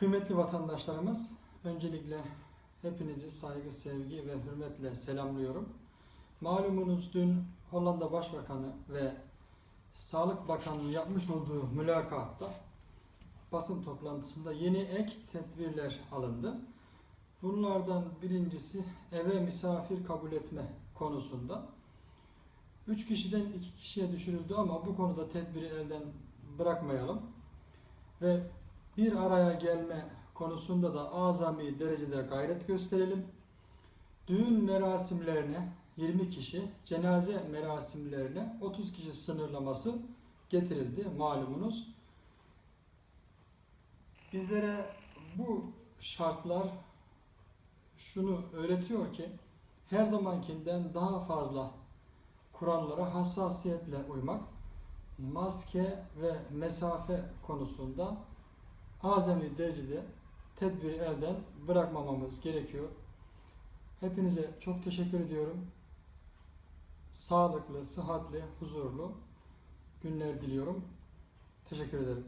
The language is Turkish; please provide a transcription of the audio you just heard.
Kıymetli vatandaşlarımız, öncelikle hepinizi saygı, sevgi ve hürmetle selamlıyorum. Malumunuz dün Hollanda Başbakanı ve Sağlık Bakanı'nın yapmış olduğu mülakatta basın toplantısında yeni ek tedbirler alındı. Bunlardan birincisi eve misafir kabul etme konusunda. Üç kişiden iki kişiye düşürüldü ama bu konuda tedbiri elden bırakmayalım. Ve bir araya gelme konusunda da azami derecede gayret gösterelim. Düğün merasimlerine 20 kişi, cenaze merasimlerine 30 kişi sınırlaması getirildi malumunuz. Bizlere bu şartlar şunu öğretiyor ki her zamankinden daha fazla kurallara hassasiyetle uymak, maske ve mesafe konusunda azami derecede tedbiri elden bırakmamamız gerekiyor. Hepinize çok teşekkür ediyorum. Sağlıklı, sıhhatli, huzurlu günler diliyorum. Teşekkür ederim.